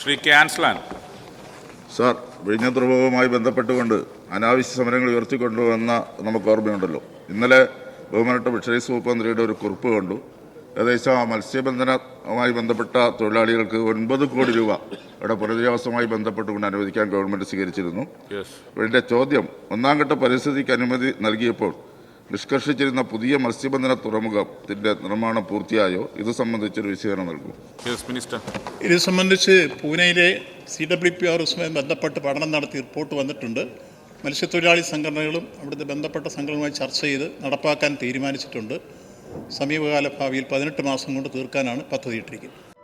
Shri ക്യാൻസ്ലാൻ sir വിഴിഞ്ഞ ബന്ധപ്പെട്ടുകൊണ്ട് അനാവശ്യ സമരങ്ങൾ ഉയർത്തിക്കൊണ്ടുവന്ന നമുക്ക് ഓർമ്മയുണ്ടല്ലോ. ഇന്നലെ ബഹുമാനപ്പെട്ട ഫിഷറീസ് വകുപ്പ് മന്ത്രിയുടെ ഒരു കുറിപ്പ് കണ്ടു. ഏകദേശം ആ മത്സ്യബന്ധനവുമായി ബന്ധപ്പെട്ട തൊഴിലാളികൾക്ക് ഒൻപത് കോടി രൂപ ഇവിടെ പുനരധിവാസവുമായി ബന്ധപ്പെട്ടുകൊണ്ട് അനുവദിക്കാൻ ഗവൺമെന്റ് സ്വീകരിച്ചിരുന്നു. എന്റെ ചോദ്യം ഒന്നാം ഘട്ട പരിസ്ഥിതിക്ക് അനുമതി നൽകിയപ്പോൾ നിഷ്കർഷിച്ചിരുന്ന പുതിയ മത്സ്യബന്ധന തുറമുഖത്തിന്റെ നിർമ്മാണം പൂർത്തിയായോ? ഇത് സംബന്ധിച്ചൊരു വിശദീകരണം നൽകും. മിനിസ്റ്റർ ഇത് സംബന്ധിച്ച് പൂനെയിലെ സി ഡബ്ല്യു പി ആറുമായി ബന്ധപ്പെട്ട് പഠനം നടത്തി റിപ്പോർട്ട് വന്നിട്ടുണ്ട്. മത്സ്യത്തൊഴിലാളി സംഘടനകളും അവിടുത്തെ ബന്ധപ്പെട്ട സംഘടനകളുമായി ചർച്ച ചെയ്ത് നടപ്പാക്കാൻ തീരുമാനിച്ചിട്ടുണ്ട്. സമീപകാല ഭാവിയിൽ പതിനെട്ട് മാസം കൊണ്ട് തീർക്കാനാണ് പദ്ധതിയിട്ടിരിക്കുന്നത്.